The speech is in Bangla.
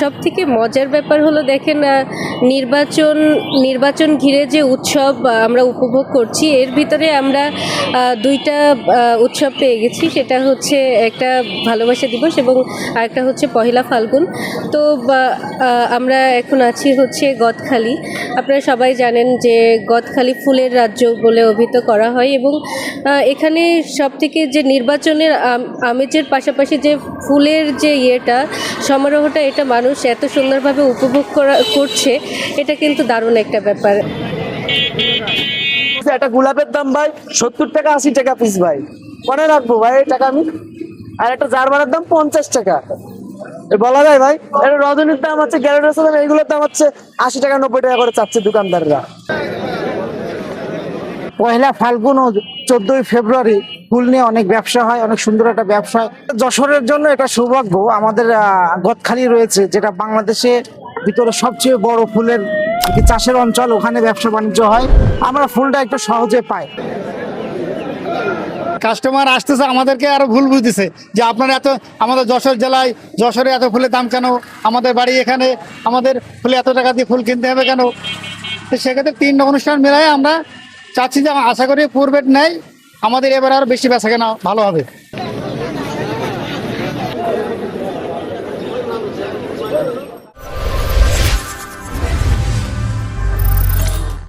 সব থেকে মজার ব্যাপার হলো দেখেন নির্বাচন নির্বাচন ঘিরে যে উৎসব আমরা উপভোগ করছি, এর ভিতরে আমরা দুইটা উৎসব পেয়ে গেছি। সেটা হচ্ছে একটা ভালোবাসা দিবস এবং আরেকটা হচ্ছে পহেলা ফাল্গুন। তো আমরা এখন আছি হচ্ছে গদখালি। আপনারা সবাই জানেন যে গদখালি ফুলের রাজ্য বলে অভিহিত করা হয় এবং এখানে সব থেকে যে নির্বাচনের আম- আমেজের পাশাপাশি যে ফুলের যে ইয়েটা, সমারোহটা, এটা মানুষ এত সুন্দরভাবে উপভোগ করা, করছে, এটা কিন্তু দারুণ একটা ব্যাপার। একটা গোলাপের দাম ভাই, সত্তর টাকা, আশি টাকা পিস ভাই। মনে রাখব ভাই, এই টাকা আমি। আর একটা জার্মানের দাম পঞ্চাশ টাকা। বলা যায় ভাই, এটা রজনীর দাম হচ্ছে গ্যারেন্টার দাম এইগুলোর দাম হচ্ছে আশি টাকা, নব্বই টাকা করে চাচ্ছে দোকানদাররা। পয়লা ফাল্গুন চোদ্দই ফেব্রুয়ারি ফুল নিয়ে অনেক ব্যবসা হয়, অনেক সুন্দর একটা ব্যবসা যশোরের জন্য এটা সৌভাগ্য, আমাদের গদখালি রয়েছে, যেটা বাংলাদেশে ভিতরে সবচেয়ে বড় ফুলের চাষের অঞ্চল, ওখানে ব্যবসা বাণিজ্য হয়। আমরা ফুলটা একটু সহজে পাই। কাস্টমার আসতেছে, আমাদেরকে আরও ভুল বুঝতেছে, যে আপনারা এত, আমাদের যশোর জেলায় যশোরে এত ফুলের দাম কেন? আমাদের বাড়ি এখানে, আমাদের ফুলে এত টাকা দিয়ে ফুল কিনতে হবে কেন? তো সেক্ষেত্রে তিন অনুষ্ঠান মিলাই আমরা চাচ্ছি যে আশা করি পূর্বের নেই আমাদের এবার আরও বেশি বেচা কেনা ভালো হবে।